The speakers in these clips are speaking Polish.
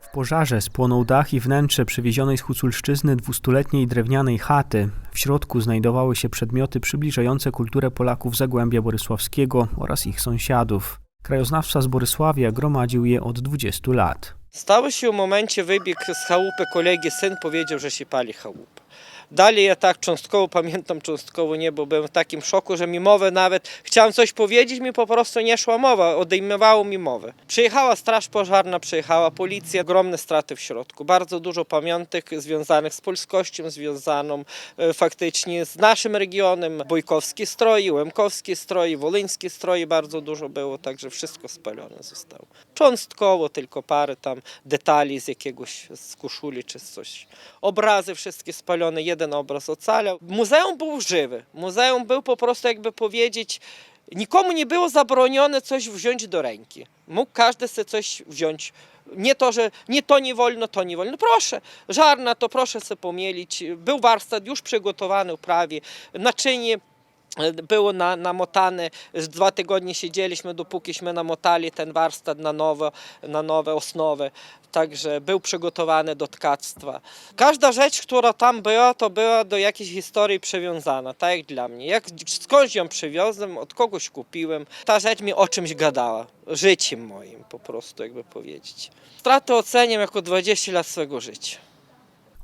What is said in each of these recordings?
W pożarze spłonął dach i wnętrze przywiezionej z Huculszczyzny dwustuletniej drewnianej chaty. W środku znajdowały się przedmioty przybliżające kulturę Polaków Zagłębia Borysławskiego oraz ich sąsiadów. Krajoznawca z Borysławia gromadził je od 20 lat. Stało się w momencie wybieg z chałupy kolegi syn powiedział, że się pali chałupa. Dalej ja tak cząstkowo pamiętam, cząstkowo nie, bo byłem w takim szoku, że mi mowę nawet, chciałem coś powiedzieć, mi po prostu nie szła mowa, odejmowało mi mowę. Przyjechała straż pożarna, przyjechała policja, ogromne straty w środku. Bardzo dużo pamiątek związanych z polskością, związaną e, faktycznie z naszym regionem. Bojkowskie stroje, Łemkowskie stroje, Wolyńskie stroje bardzo dużo było, także wszystko spalone zostało. Cząstkowo tylko parę tam detali z jakiegoś z koszuli czy coś. Obrazy wszystkie spalone, jeden obraz ocalał. Muzeum był żywy. Muzeum był po prostu jakby powiedzieć, nikomu nie było zabronione coś wziąć do ręki. Mógł każdy sobie coś wziąć. Nie to, że nie to nie wolno, to nie wolno. No proszę, żarna to proszę sobie pomielić. Był warsztat już przygotowany prawie. Naczynie było na, namotane, dwa tygodnie siedzieliśmy, dopókiśmy namotali ten warsztat na nowe, na nowe osnowy. Także był przygotowany do tkactwa. Każda rzecz, która tam była, to była do jakiejś historii przywiązana, tak jak dla mnie. Jak skądś ją przywiozłem, od kogoś kupiłem, ta rzecz mi o czymś gadała, życiem moim po prostu, jakby powiedzieć. Straty oceniam jako 20 lat swojego życia.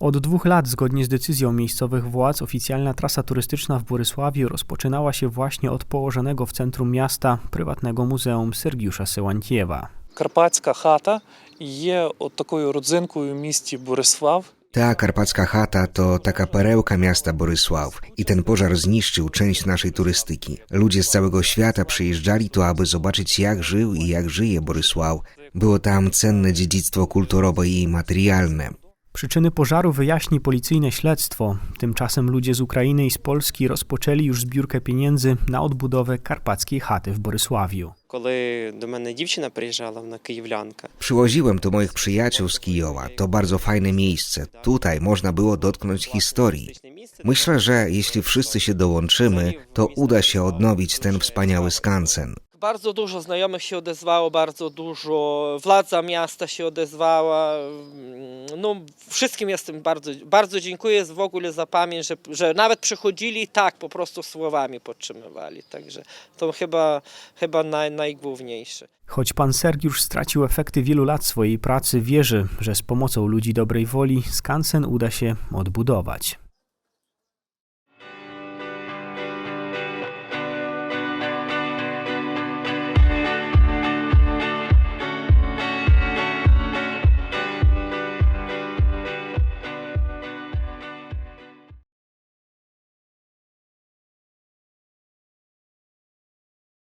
Od dwóch lat, zgodnie z decyzją miejscowych władz, oficjalna trasa turystyczna w Borysławiu rozpoczynała się właśnie od położonego w centrum miasta prywatnego muzeum Sergiusza Syłantiewa. Karpacka chata jest taką rodzynką w mieście Borysław. Ta karpacka chata to taka perełka miasta Borysław i ten pożar zniszczył część naszej turystyki. Ludzie z całego świata przyjeżdżali tu, aby zobaczyć jak żył i jak żyje Borysław. Było tam cenne dziedzictwo kulturowe i materialne. Przyczyny pożaru wyjaśni policyjne śledztwo. Tymczasem ludzie z Ukrainy i z Polski rozpoczęli już zbiórkę pieniędzy na odbudowę karpackiej chaty w Borysławiu. Коли до мене дівчина приїжджала, вона київлянка. Przywoziłem tu moich przyjaciół z Kijowa. To bardzo fajne miejsce. Tutaj można było dotknąć historii. Myślę, że jeśli wszyscy się dołączymy, to uda się odnowić ten wspaniały skansen. Bardzo dużo znajomych się odezwało, bardzo dużo władza miasta się odezwała. No, wszystkim jestem bardzo, bardzo dziękuję w ogóle za pamięć, że, że nawet przychodzili i tak po prostu słowami podtrzymywali. Także to chyba, chyba naj, najgłówniejsze. Choć pan Sergiusz stracił efekty wielu lat swojej pracy, wierzy, że z pomocą ludzi dobrej woli skansen uda się odbudować.